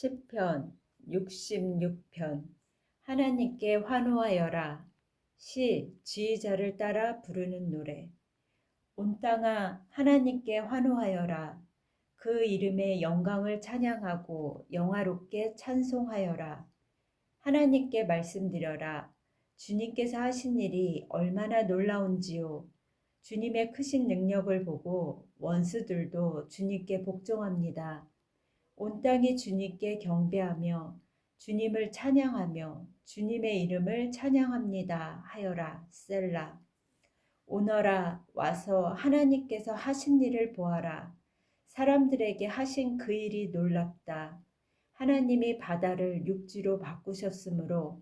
시편 66편. 하나님께 환호하여라. 시 지휘자를 따라 부르는 노래. 온 땅아 하나님께 환호하여라. 그 이름의 영광을 찬양하고 영화롭게 찬송하여라. 하나님께 말씀드려라. 주님께서 하신 일이 얼마나 놀라운지요. 주님의 크신 능력을 보고 원수들도 주님께 복종합니다. 온 땅이 주님께 경배하며 주님을 찬양하며 주님의 이름을 찬양합니다 하여라 셀라. 오너라 와서 하나님께서 하신 일을 보아라. 사람들에게 하신 그 일이 놀랍다. 하나님이 바다를 육지로 바꾸셨으므로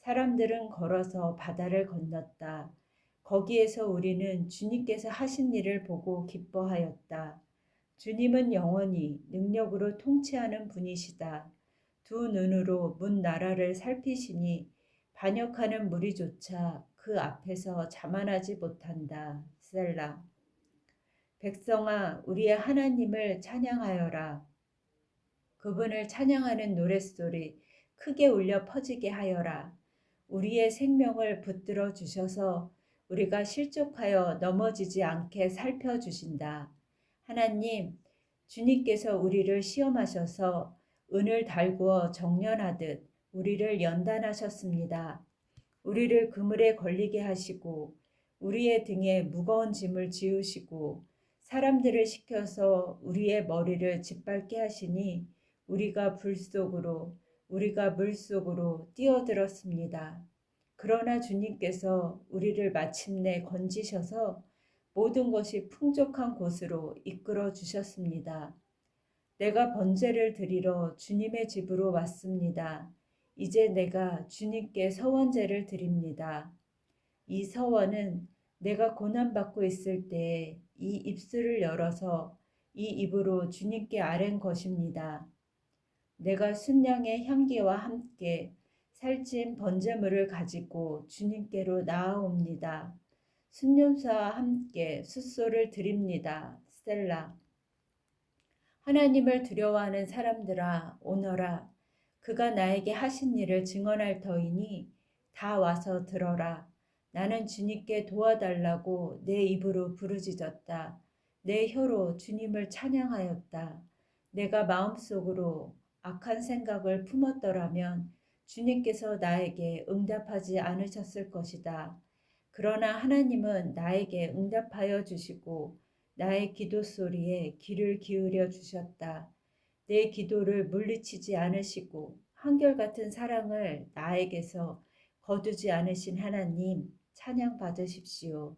사람들은 걸어서 바다를 건넜다. 거기에서 우리는 주님께서 하신 일을 보고 기뻐하였다. 주님은 영원히 능력으로 통치하는 분이시다. 두 눈으로 문 나라를 살피시니 반역하는 무리조차 그 앞에서 자만하지 못한다. 셀라. 백성아, 우리의 하나님을 찬양하여라. 그분을 찬양하는 노랫소리 크게 울려 퍼지게 하여라. 우리의 생명을 붙들어 주셔서 우리가 실족하여 넘어지지 않게 살펴 주신다. 하나님, 주님께서 우리를 시험하셔서 은을 달구어 정련하듯 우리를 연단하셨습니다. 우리를 그물에 걸리게 하시고 우리의 등에 무거운 짐을 지우시고 사람들을 시켜서 우리의 머리를 짓밟게 하시니 우리가 불 속으로 우리가 물 속으로 뛰어들었습니다. 그러나 주님께서 우리를 마침내 건지셔서 모든 것이 풍족한 곳으로 이끌어 주셨습니다. 내가 번제를 드리러 주님의 집으로 왔습니다. 이제 내가 주님께 서원제를 드립니다. 이 서원은 내가 고난받고 있을 때 이 입술을 열어서 이 입으로 주님께 아랜 것입니다. 내가 순양의 향기와 함께 살찐 번제물을 가지고 주님께로 나아옵니다. 순념사와 함께 숫소를 드립니다. 스텔라. 하나님을 두려워하는 사람들아 오너라. 그가 나에게 하신 일을 증언할 터이니 다 와서 들어라. 나는 주님께 도와달라고 내 입으로 부르짖었다. 내 혀로 주님을 찬양하였다. 내가 마음속으로 악한 생각을 품었더라면 주님께서 나에게 응답하지 않으셨을 것이다. 그러나 하나님은 나에게 응답하여 주시고 나의 기도 소리에 귀를 기울여 주셨다. 내 기도를 물리치지 않으시고 한결같은 사랑을 나에게서 거두지 않으신 하나님 찬양 받으십시오.